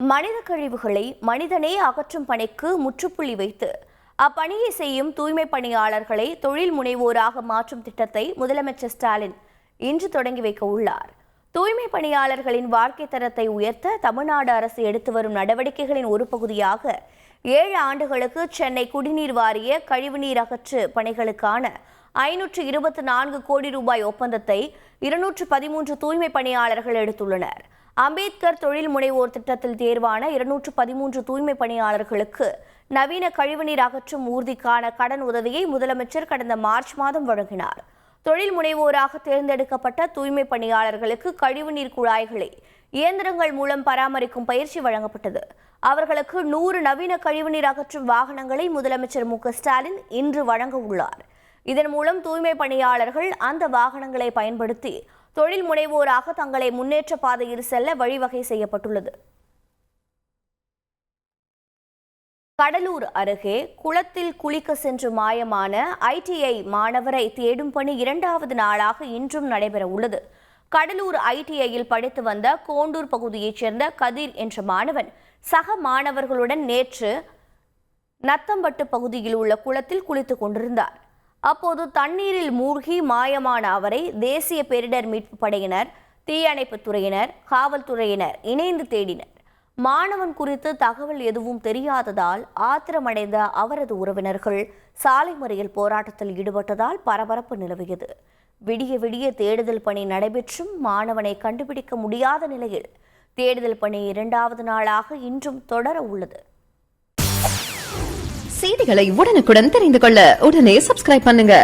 மனித கழிவுகளை மனிதனே அகற்றும் பணிக்கு முற்றுப்புள்ளி வைத்து அப்பணியை செய்யும் தூய்மை பணியாளர்களை தொழில் முனைவோராக மாற்றும் திட்டத்தை முதலமைச்சர் ஸ்டாலின் இன்று தொடங்கி வைக்க உள்ளார். தூய்மை பணியாளர்களின் வாழ்க்கை தரத்தை உயர்த்த தமிழ்நாடு அரசு எடுத்து வரும் நடவடிக்கைகளின் ஒரு பகுதியாக ஏழு ஆண்டுகளுக்கு சென்னை குடிநீர் வாரிய கழிவுநீர் அகற்று பணிகளுக்கான ஐநூற்று இருபத்தி நான்கு கோடி ரூபாய் ஒப்பந்தத்தை இருநூற்று பதிமூன்று தூய்மை பணியாளர்கள் எடுத்துள்ளனர். அம்பேத்கர் தொழில் முனைவோர் திட்டத்தில் தேர்வான இருநூற்று பதிமூன்று தூய்மை பணியாளர்களுக்கு நவீன கழிவுநீர் அகற்றும் ஊர்திக்கான கடன் உதவியை முதலமைச்சர் கடந்த மார்ச் மாதம் வழங்கினார். தொழில் முனைவோராக தேர்ந்தெடுக்கப்பட்ட தூய்மை பணியாளர்களுக்கு கழிவுநீர் குழாய்களை இயந்திரங்கள் மூலம் பராமரிக்கும் பயிற்சி வழங்கப்பட்டது. அவர்களுக்கு நூறு நவீன கழிவுநீர் அகற்றும் வாகனங்களை முதலமைச்சர் மு. ஸ்டாலின் இன்று வழங்க உள்ளார். இதன் மூலம் தூய்மை பணியாளர்கள் அந்த வாகனங்களை பயன்படுத்தி தொழில் முனைவோராக தங்களை முன்னேற்ற பாதையில் செல்ல வழிவகை செய்யப்பட்டுள்ளது. கடலூர் அருகே குளத்தில் குளிக்க சென்று மாயமான ஐடிஐ மாணவரை தேடும் பணி இரண்டாவது நாளாக இன்றும் நடைபெற உள்ளது கடலூர் ஐடிஐயில் படித்து வந்த கோண்டூர் பகுதியைச் சேர்ந்த கதிர் என்ற மாணவன் சக மாணவர்களுடன் நேற்று நத்தம்பட்டு பகுதியில் உள்ள குளத்தில் குளித்துக் கொண்டிருந்தார். அப்போது தண்ணீரில் மூழ்கி மாயமான அவரை தேசிய பேரிடர் மீட்பு படையினர் தீயணைப்புத் துறையினர் காவல்துறையினர் இணைந்து தேடினர். மாணவன் குறித்து தகவல் எதுவும் தெரியாததால் ஆத்திரமடைந்த அவரது உறவினர்கள் சாலை மறியல் போராட்டத்தில் ஈடுபட்டதால் பரபரப்பு நிலவியது. விடிய விடிய தேடுதல் பணி நடைபெற்றும் மாணவனை கண்டுபிடிக்க முடியாத நிலையில் தேடுதல் பணி இரண்டாவது நாளாக இன்றும் தொடர உள்ளது. செய்திகளை உடனுக்குடன் தெரிந்து கொள்ள உடனே சப்ஸ்கிரைப் பண்ணுங்க.